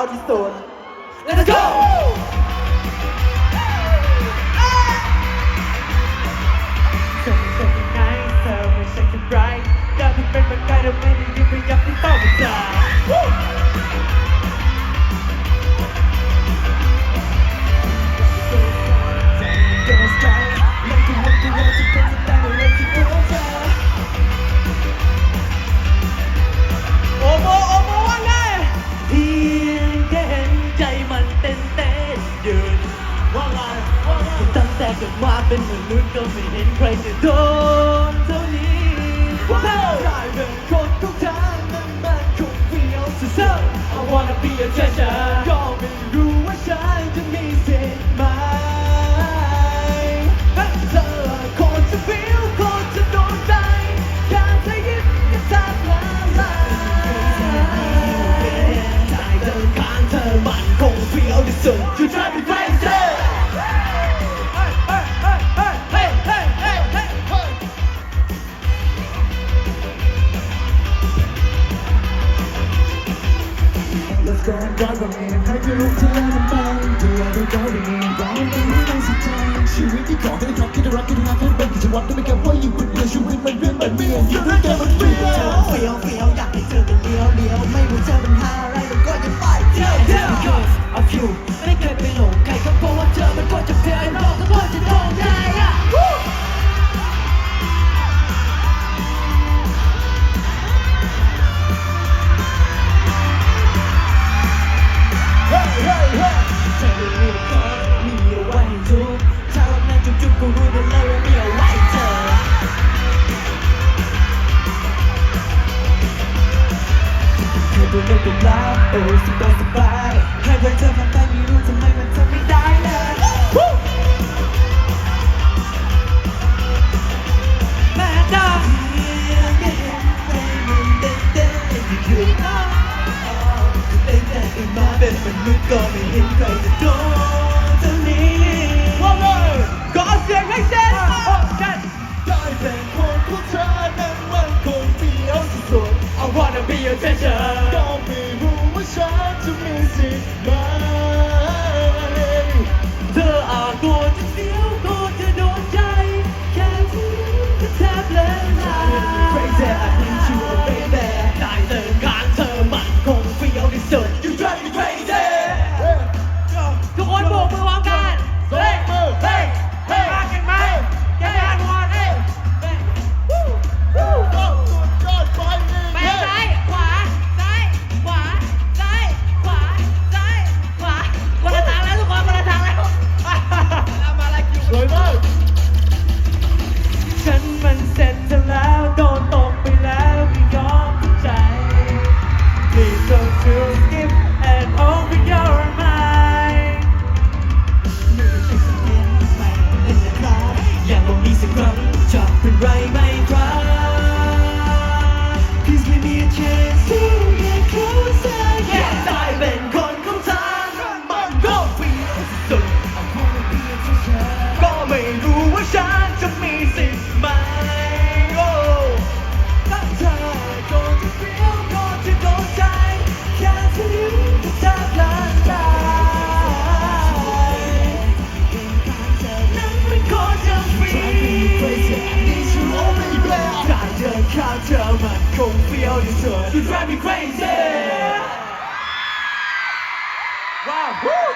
amaldiçoa. Let's go! กิดมาเป็นมนุษย์ก็ไม่เห็นใครจะโดนเท่านี้ว้าวกายเป็นคนทุกทางนั้นมันคงเฟี้ยวสุดๆ I wanna be a treasure ก็ไม่รู้ว่าฉันจะมีสิทธิ์ไหมเธอคนจะ feel คนจะโดนใจแค่เธยิ้ก็แทบละลาย driving me How you look to let them bang Do I be going in? Down in the nice time She really got it, rock it, rock it, nothing But you want to make กูรู้กันเลยว่ามีเอาไว้เจอให้ดูเรื่องกูแล้วโอ้สบายสบายให้ไว้เจอมันได้ไม่รู้ทำไมมันทำไม่ได้เลยแม่ดำอยู่ได้แต่อีกมาเป็นมนุษย์ก็ไม่เห็นใครจะโดน I wanna be a teacher right right. You drive me crazy. Wow. Woo.